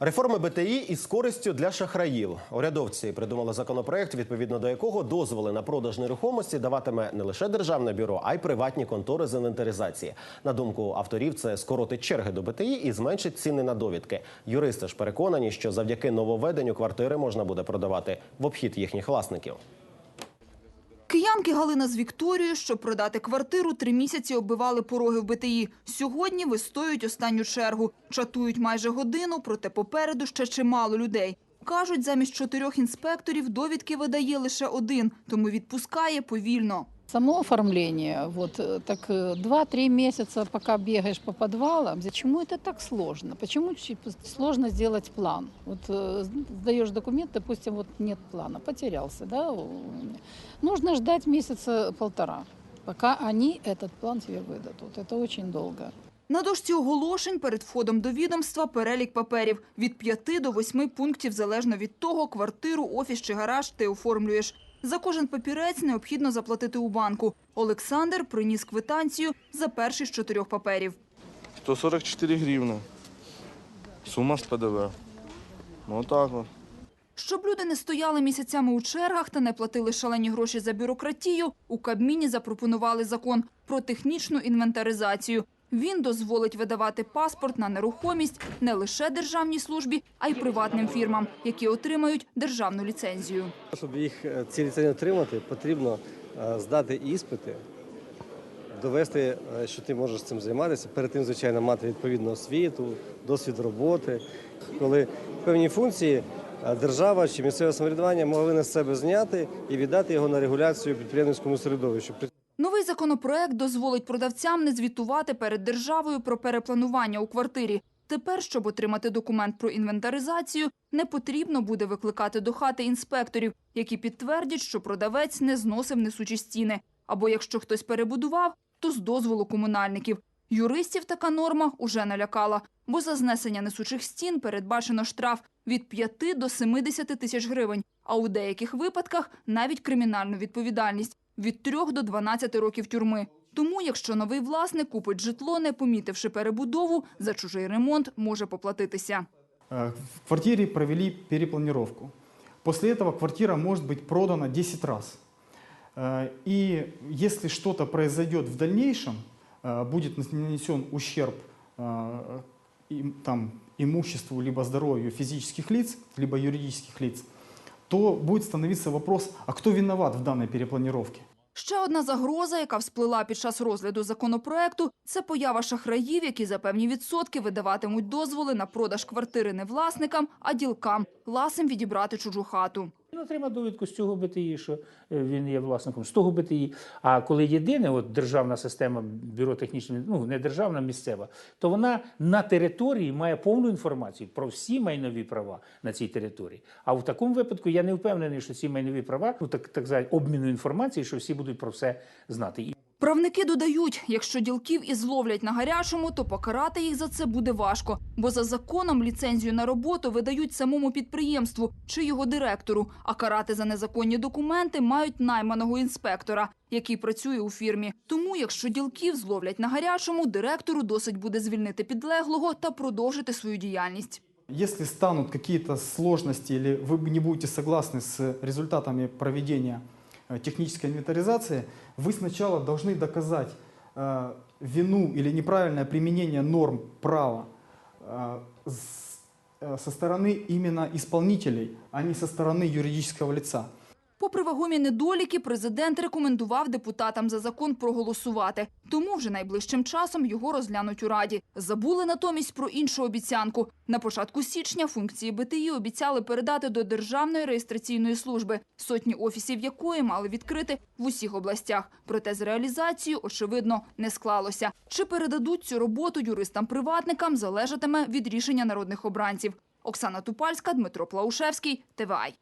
Реформи БТІ із користю для шахраїв. Урядовці придумали законопроект, відповідно до якого дозволи на продаж нерухомості даватиме не лише державне бюро, а й приватні контори з інвентаризації. На думку авторів, це скоротить черги до БТІ і зменшить ціни на довідки. Юристи ж переконані, що завдяки нововведенню квартири можна буде продавати в обхід їхніх власників. Киянки Галина з Вікторією, щоб продати квартиру, три місяці оббивали пороги в БТІ. Сьогодні вистоюють останню чергу. Чатують майже годину, проте попереду ще чимало людей. Кажуть, замість чотирьох інспекторів довідки видає лише один, тому відпускає повільно. Само оформление, вот э, так э, 2-3 месяца, пока бегаешь по подвалам, почему это так сложно? Почему чуть сложно сделать план? Вот э, сдаешь документ, допустим, вот нет плана, потерялся, да? у- Нужно ждать месяца полтора, пока они этот план тебе выдадут. Это очень долго. На дошці оголошень перед входом до відомства перелік паперів від 5 до 8 пунктів залежно від того, квартиру, офіс чи гараж ти оформлюєш. За кожен папірець необхідно заплатити у банку. Олександр приніс квитанцію за перший з чотирьох паперів. 144 гривны. Сумма с ПДВ. Вот так вот. Щоб люди не стояли місяцями у чергах та не платили шалені гроші за бюрократію, у Кабміні запропонували закон про технічну інвентаризацію. Він дозволить видавати паспорт на нерухомість не лише державній службі, а й приватним фірмам, які отримають державну ліцензію. Щоб їх е, ці ліцензії отримати, потрібно е, здати іспити, довести, е, що ти можеш цим займатися. Перед тим, звичайно, мати відповідну освіту, досвід роботи. Коли певні функції держава чи місцеве самоврядування могли на себе зняти і віддати його на регуляцію підприємницькому середовищу. Новий законопроект дозволить продавцям не звітувати перед державою про перепланування у квартирі. Тепер, щоб отримати документ про інвентаризацію, не потрібно буде викликати до хати інспекторів, які підтвердять, що продавець не зносив несучі стіни. Або якщо хтось перебудував, то з дозволу комунальників. Юристів така норма уже налякала, бо за знесення несучих стін передбачено штраф від 5 до 70 тисяч гривень, а у деяких випадках навіть кримінальну відповідальність від 3 до 12 років тюрми. Тому, якщо новий власник купить житло, не помітивши перебудову, за чужий ремонт може поплатитися. Э, В квартире провели перепланировку. После этого квартира может быть продана 10 раз. Э, И если что-то произойдет в дальнейшем, э, будет нанесен ущерб э, им- там, имуществу либо здоровью физических лиц, либо юридических лиц, то будет становиться вопрос, а кто виноват в данной перепланировке? Ще одна загроза, яка всплила під час розгляду законопроекту, це поява шахраїв, які за певні відсотки видаватимуть дозволи на продаж квартири не власникам, а ділкам, ласим відібрати чужу хату. Він отримав довідку з цього БТІ, що е, він є власником з того БТІ. А коли єдине, от державна система бюро технічної, ну не державна, місцева, то вона на території має повну інформацію про всі майнові права на цій території. А в такому випадку я не впевнений, що ці майнові права, ну так так сказати, обміну інформації, що всі будуть про все знати. І Правники додають, якщо ділків і зловлять на гарячому, то покарати їх за це буде важко, бо за законом ліцензію на роботу видають самому підприємству чи його директору, а карати за незаконні документи мають найманого інспектора, який працює у фірмі. Тому, якщо ділків зловлять на гарячому, директору досить буде звільнити підлеглого та продовжити свою діяльність. Если станут какие-то сложности или вы не будете согласны с результатами проведения э, технической инвентаризации, вы сначала должны доказать э, вину или неправильное применение норм права э, э, со стороны именно исполнителей, а не со стороны юридического лица. Попри вагомі недоліки, президент рекомендував депутатам за закон проголосувати. Тому вже найближчим часом його розглянуть у Раді. Забули натомість про іншу обіцянку. На початку січня функції БТІ обіцяли передати до Державної реєстраційної служби, сотні офісів якої мали відкрити в усіх областях. Проте з реалізацією, очевидно, не склалося. Чи передадуть цю роботу юристам-приватникам, залежатиме від рішення народних обранців. Оксана Тупальська, Дмитро Плаушевський, ТВАЙ.